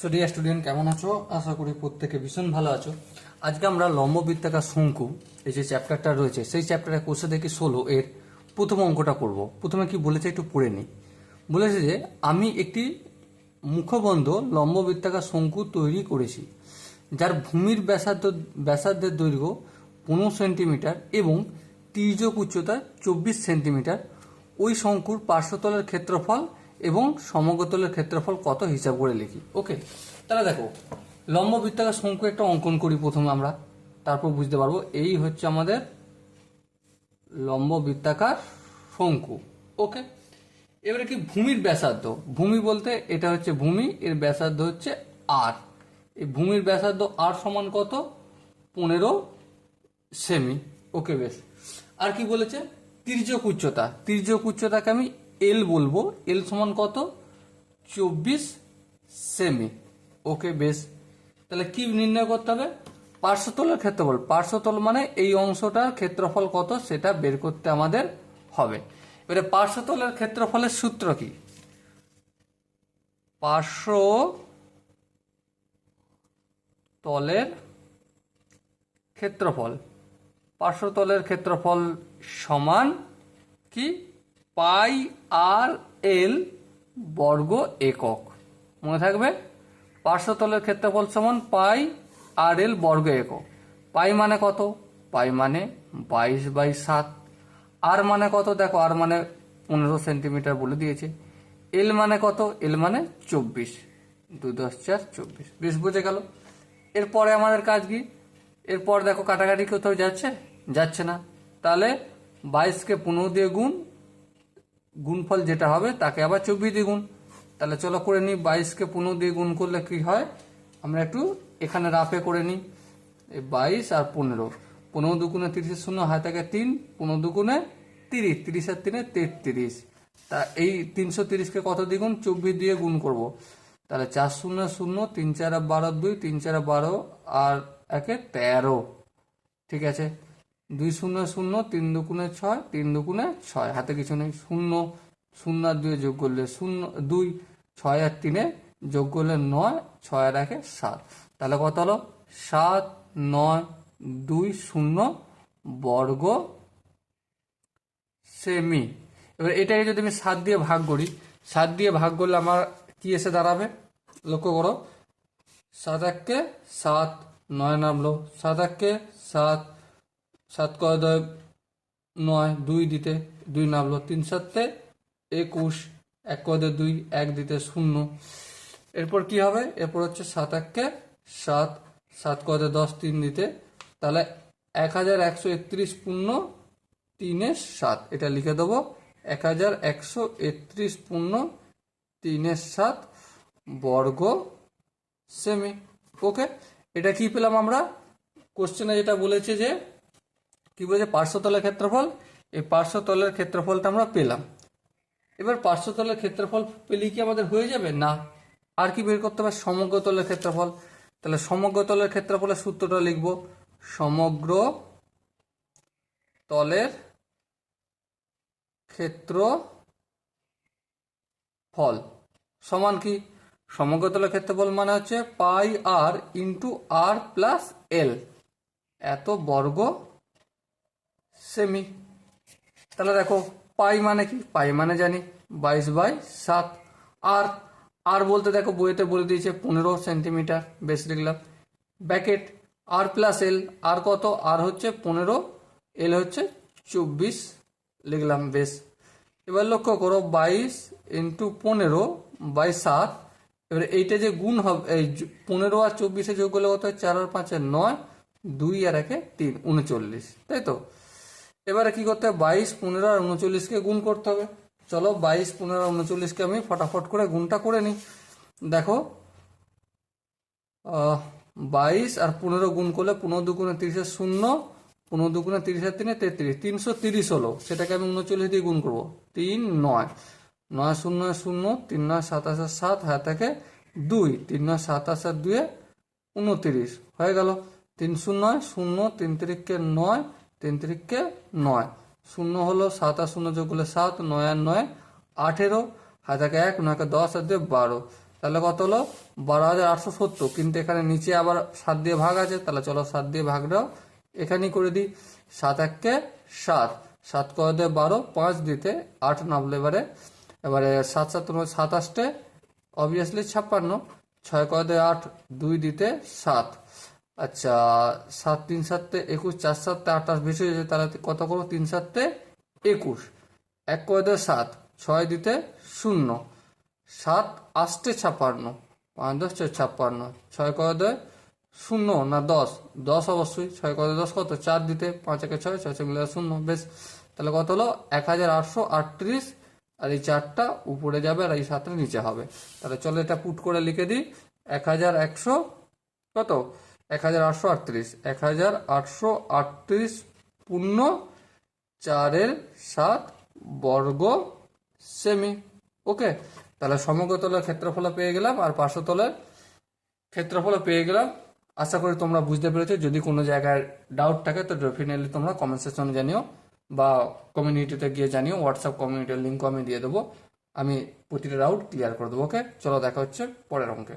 So dear student কেমন আছো? আশা করি প্রত্যেকে ভীষণ ভালো আছো। আজকে আমরা লম্ব বৃত্তাকার শঙ্কু, এই যে চ্যাপ্টারটা রয়েছে, সেই চ্যাপ্টারে কোষে দেখি ষোলো এর প্রথম অঙ্কটা করব। প্রথমে কি বলেছে একটু পড়ে নিই। বলেছে যে, আমি একটি মুখবন্ধ লম্ব বৃত্তাকার শঙ্কু তৈরি করেছি, যার ভূমির ব্যাসার্ধ, ব্যাসার্ধের দৈর্ঘ্য পনেরো সেন্টিমিটার এবং তির্যক উচ্চতা চব্বিশ সেন্টিমিটার। ওই শঙ্কুর পার্শ্বতলের ক্ষেত্রফল এবং সমগ্রতলের ক্ষেত্রফল কত হিসাব করে লিখি? ওকে, তাহলে দেখো লম্ব বৃত্তাকার শঙ্কু একটা অঙ্কন করি প্রথমে আমরা, তারপর বুঝতে পারব এই হচ্ছে আমাদের লম্ব বৃত্তাকার শঙ্কু। ওকে, এবারে কি ভূমির ব্যাসার্ধ? ভূমি বলতে এটা হচ্ছে ভূমি, এর ব্যাসার্ধ হচ্ছে আর এই ভূমির ব্যাসার্ধ আর সমান কত? পনেরো সেমি। ওকে, বেশ। আর কি বলেছে? তির্যক উচ্চতা। তির্যক উচ্চতাকে আমি এল বলব। এল সমান কত? চব্বিশ সেমি ওকে বেশ। তাহলে কি নির্ণয় করতে হবে? পার্শ্বতলের ক্ষেত্রফল। পার্শ্বতল মানে এই অংশটার ক্ষেত্রফল কত? সেটা বের করতে আমাদের হবে। এবারে পার্শ্বতলের ক্ষেত্রফলের সূত্র কি? পার্শ্ব তলের ক্ষেত্রফল। পার্শ্বতলের ক্ষেত্রফল সমান কি? পাই আর এল বর্গ একক। মনে থাকবে? পার্শ্বতলের ক্ষেত্রফল সমান পাই আর এল বর্গ একক। পাই মানে কত? পাই মানে বাইশ বাই সাত। আর মানে কত? দেখো, আর মানে পনেরো সেন্টিমিটার বলে দিয়েছে। এল মানে কত? এল মানে চব্বিশ। দু দশ চার চব্বিশ। বেশ, বুঝে গেল? এরপরে আমাদের কাজ কি? এরপর দেখো, কাটাকাটি কোথাও যাচ্ছে? যাচ্ছে না। তাহলে বাইশকে পনেরো দিয়ে গুণ গুণফল যেটা হবে তাকে আবার চব্বিশ দিয়ে গুণ তাহলে চলো করে নিই, বাইশকে পনেরো দিয়ে গুণ করলে কি হয়? আমরা একটু এখানে রাফে করে নিই। এই বাইশ আর পনেরো। পনেরো দুগুণে তিরিশের শূন্য হাতে থাকে তিন, পনেরো দুগুণে তিরিশ, তিরিশের তিনে তেত্রিশ। তা এই তিনশো তিরিশকে কত দ্বিগুণ? চব্বিশ দিয়ে গুণ করব। তাহলে চার শূন্য শূন্য, তিন চার বারো দুই, তিন চার বারো আর একে তেরো। ঠিক আছে? দুই শূন্য শূন্য, তিন দুগুণে ছয়, তিন দুগুণে ছয়, হাতে কিছু নেই, শূন্য শূন্য আর দুয়ে যোগ করলে শূন্য, দুই, ছয় আর তিনে যোগ করলে নয়, ছয় আর একে সাত। তাহলে কত হলো? সাত, নয়, দুই, শূন্য বর্গ সেমি। এবার এটাকে যদি আমি সাত দিয়ে ভাগ করি, সাত দিয়ে ভাগ করলে আমার কি এসে দাঁড়াবে? লক্ষ্য করো। সাত এককে সাত, নয় নামলো। সাত এককে সাত সাত কয় দয় নয়, দুই দিতে দুই নামলো। তিন সাতে একুশ, এক কদে দুই, এক দিতে শূন্য। এরপর কি হবে? এরপর হচ্ছে সাত এককে সাত সাত কদে দশ, তিন দিতে। তাহলে এক হাজার একশো একত্রিশ পূর্ণ তিনে সাত। এটা লিখে দেবো। এক হাজার একশো একত্রিশ পূর্ণ তিনের সাত বর্গ সেমি। ওকে? এটা কি পেলাম আমরা? কোশ্চেনে যেটা বলেছে যে কি বলেছে? পার্শ্বতলের ক্ষেত্রফল? এই পার্শ্বতলের ক্ষেত্রফলটা আমরা পেলাম। এবার পার্শ্বতলের ক্ষেত্রফল পেলে কি আমাদের হয়ে যাবে? না। আর কি বের করতে হবে? সমগ্র তলের ক্ষেত্রফল। তাহলে সমগ্র তলের ক্ষেত্রফলের সূত্রটা লিখব। সমগ্র তলের ক্ষেত্র ফল সমান কি? সমগ্র তলের ক্ষেত্রফল মানে হচ্ছে পাই আর ইন্টু আর প্লাস এল। এত বর্গ সেমি। তাহলে দেখো, পাই মানে কি? পাই মানে জানি, বাইশ বাই সাত। আর আর বলতে দেখো, বইয়েতে বলে দিয়েছে পনেরো সেন্টিমিটার, বেশ লিখলাম ব্যাকেট, আর প্লাস এল, আর কত? আর হচ্ছে পনেরো, এল হচ্ছে চব্বিশ, লিখলাম, বেশ। এবার লক্ষ্য করো, বাইশ ইন্টু পনেরো বাই সাত। এবারে এইটা যে গুণ হবে, এই পনেরো আর চব্বিশে যোগ করলে কত? চার আর পাঁচে নয়, দুই আর একে তিন, উনচল্লিশ, তাই তো? এবারে কি করতে হবে? বাইশ, পনেরো আর উনচল্লিশকে গুণ করতে হবে। চলো বাইশ, পনেরো আর উনচল্লিশকে আমি ফটাফট করে গুণটা করে নিই। দেখো বাইশ আর পনেরো গুণ করলে পনেরো দুগুণে তিরিশের শূন্য, পনেরো দুগুণে তিরিশের তিনে তেত্রিশ, তিনশো তিরিশ হলো। সেটাকে আমি উনচল্লিশ দিয়ে গুণ করব। তিন, নয়। নয়, শূন্য শূন্য, তিন, নয় সাতাশ আর সাত হাত থেকে দুই। তিন, নয় সাতাশ আর দুয়ে উনতিরিশ। হয়ে গেল। তিন, শূন্য শূন্য, তিন তিরিখকে নয় তিন তিরিখকে নয়। শূন্য হলো সাত আর শূন্য যোগ করলে সাত, নয় আর নয়, আঠেরো। হাত থেকে এক, নয়কে দশ আর দুয়ে বারো। তাহলে কত হলো? বারো হাজার আটশো সত্তর। কিন্তু এখানে নিচে আবার সাত দিয়ে ভাগ আছে, তাহলে চলো সাত দিয়ে ভাগটাও এখানেই করে দিই। সাত এককে সাত। সাত করে দেয় বারো? পাঁচ দিতে আট নামলে এবারে। এবারে সাত সাত সাতাশটে অবভিয়াসলি ছাপ্পান্ন। ছয় করে দেয় আট, দুই দিতে সাত। আচ্ছা সাত, তিন সাততে একুশ, চার সাততে আঠাশ, বেশি হয়েছে তাহলে কত করো তিন সাততে একুশ। এক করে দেয় সাত, ছয় দিতে শূন্য। সাত, আষ্টে ছাপ্পান্ন পাঁচ, দশ ছয় ছাপ্পান্ন ছয় করে দেয় শূন্য না দশ? দশ অবশ্যই, ছয় করে দশ কত? চার দিতে, পাঁচ, একে ছয় ছয় ছয় মিলে শূন্য, বেশ। তাহলে কত হলো? এক হাজার আটশো আটত্রিশ। আর এই চারটা উপরে যাবে আর এই সাতটা নিচে হবে। তাহলে চলো এটা পুট করে লিখে দিই। এক হাজার একশো কত? এক হাজার আটশো আটত্রিশ, এক হাজার আটশো আটত্রিশ পূর্ণ চারের সাত বর্গ সেমি। ওকে তাহলে সমগ্র তলের ক্ষেত্রফল পেয়ে গেলাম আর পার্শ্বতলের ক্ষেত্রফল পেয়ে গেলাম। আশা করি তোমরা বুঝতে পেরেছ, যদি কোনো জায়গায় ডাউট থাকে, তো ডেফিনেটলি তোমরা কমেন্ট সেকশনে জানিও বা কমিউনিটিতে গিয়ে জানিও হোয়াটসঅ্যাপ কমিউনিটির লিঙ্ক আমি দিয়ে দেবো। আমি প্রতিটা ডাউট ক্লিয়ার করে দেবো ওকে চলো দেখা হচ্ছে পরের অঙ্কে।